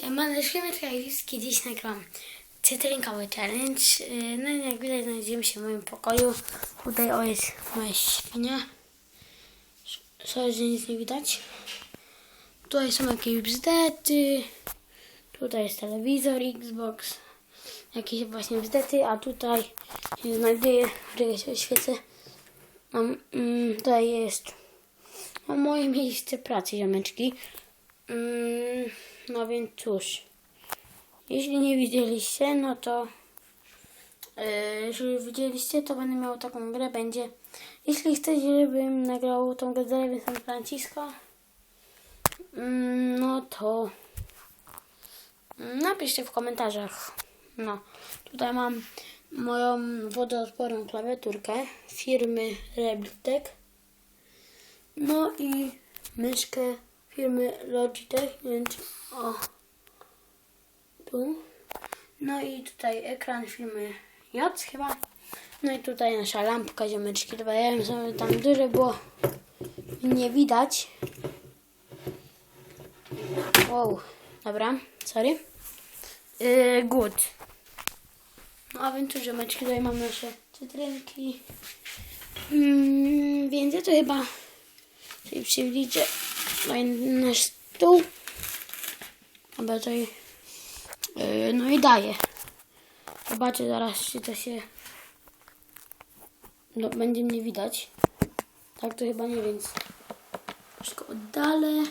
Maneszkiemy Traviski, dziś nagram cytrynkowy challenge. Yy, No i jak widać znajdziemy się w moim pokoju. Tutaj o jest moja świnia. Sorry, że nic nie widać. Tutaj są jakieś bzdety. Tutaj jest telewizor, Xbox. Jakieś właśnie bzdety, a tutaj się znajduje, że się świecę. Um, mm, tutaj jest no, moje miejsce pracy, ziomeczki. Mm, no więc cóż, jeśli nie widzieliście, no to yy, jeżeli widzieliście, to będę miał taką grę, będzie jeśli chcecie, żebym nagrał tą grę z San Francisco, mm, no to napiszcie w komentarzach. No, tutaj mam moją wodoodporną klawiaturkę firmy Reblitek. No i myszkę firmy Logitech, więc o tu. No i tutaj ekran firmy J chyba. No i tutaj nasza lampka ziomeczki. Dobra, ja ją sobie tam duże było nie widać. Wow, dobra, sorry. Yy, good. No a więc tu ziomeczki, tutaj mam nasze cytrynki. Mm, więc ja to chyba sobie przybliżę nasz stół. Dobra, tutaj yy, no i daję. Zobaczę zaraz, czy to się no, będzie mnie widać. Tak to chyba nie, więc wszystko oddalę.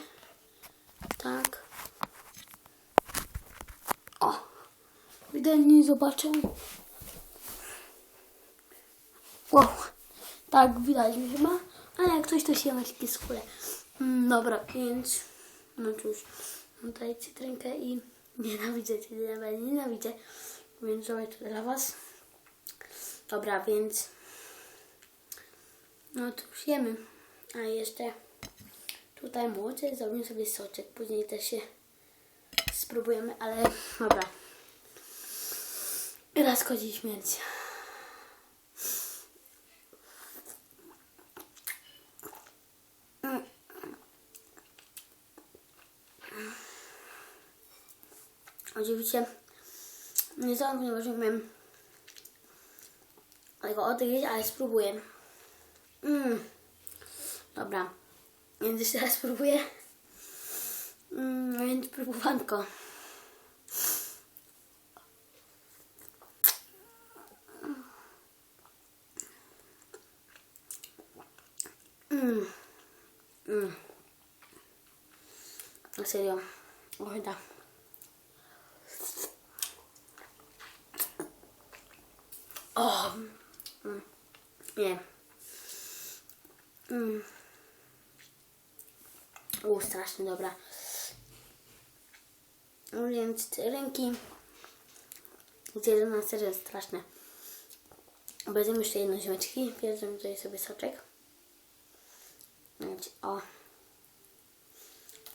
Tak. O! Widać, nie zobaczę. Wow. Tak, widać mi chyba. Ale jak ktoś to się ma takie skóle. Mm, dobra, więc no cóż, mam tutaj cytrynkę i nienawidzę cytrynkę, nienawidzę. Więc zrobię to dla was. Dobra, więc no to już jemy. A jeszcze tutaj młodzie zrobimy sobie soczek. Później też się spróbujemy, ale dobra. Raz kodzi śmierć. Oczywiście nie znam, ponieważ nie umiem tego odgryźć, ale spróbuję. Mm. Dobra, więc jeszcze raz spróbuję. Mm, więc próbowanko. Mm. Mm. Serio. Oj, O! Nie. Mm. U, strasznie dobra. Więc ręki zjedzą na serio straszne. Będziemy jeszcze jedno ziomeczki. Bierzemy tutaj sobie soczek. O.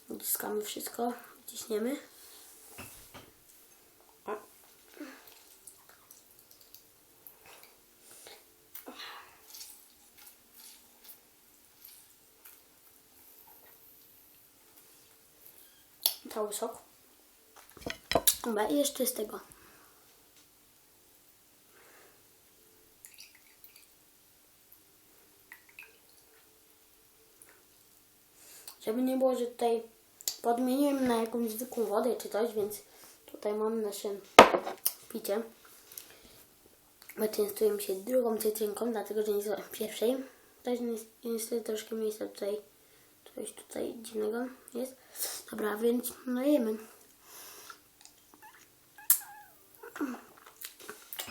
Uciskamy wszystko. Ciśniemy. Cały sok. Dobra, i jeszcze z tego. Żeby nie było, że tutaj podmieniłem na jakąś zwykłą wodę czy coś, więc tutaj mam nasze picie. My częstujemy się drugą cytrynką, dlatego że nie znam pierwszej. Też ni- niestety troszkę miejsca tutaj, coś tutaj dziwnego jest. Dobra, więc no jemy.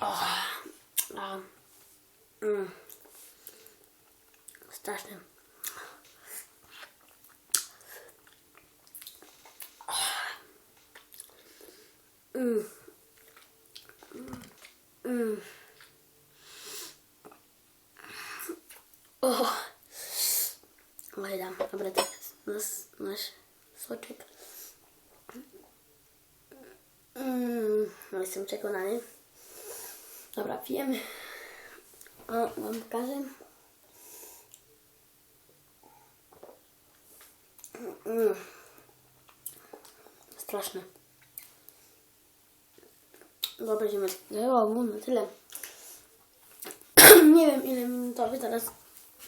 O, a, mm. Straszne. Mm. Mm. O. Oj, dam. Dobra, teraz nasz, nasz soczek. Mm. No, jestem przekonany. Dobra, pijemy. O, wam pokażę. Mm. Straszne. Bo będziemy o, na tyle. nie wiem ile minutowy, teraz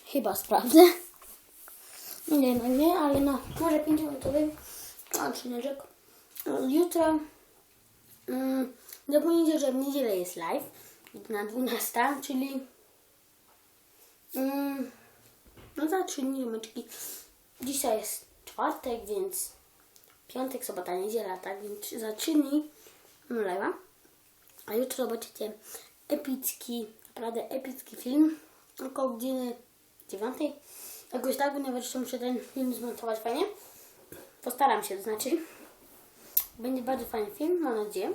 chyba sprawdzę. Nie, no nie, ale no, może 5 minutowy odcineczek. Jutro mm, zapomnijcie, że w niedzielę jest live na 12, czyli mm, no za 3 dni, ziomeczki. Dzisiaj jest czwartek, więc piątek, sobota, niedziela, tak więc za 3 dni mam live'a. A jutro zobaczycie epicki, naprawdę epicki film. Około godziny 9. Jakoś tak, ponieważ muszę ten film zmontować fajnie. Postaram się, to znaczy. Będzie bardzo fajny film, mam nadzieję.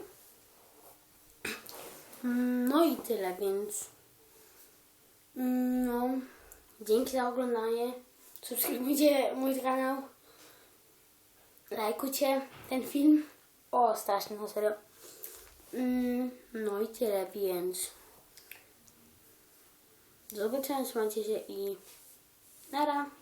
Mm, No i tyle, więc. mm, No. Dzięki za oglądanie. Subskrybujcie mój kanał. Lajkujcie ten film. O, strasznie, na serio. Mm, No i tyle, więc. Do zobaczenia, trzymajcie się i. Na dann.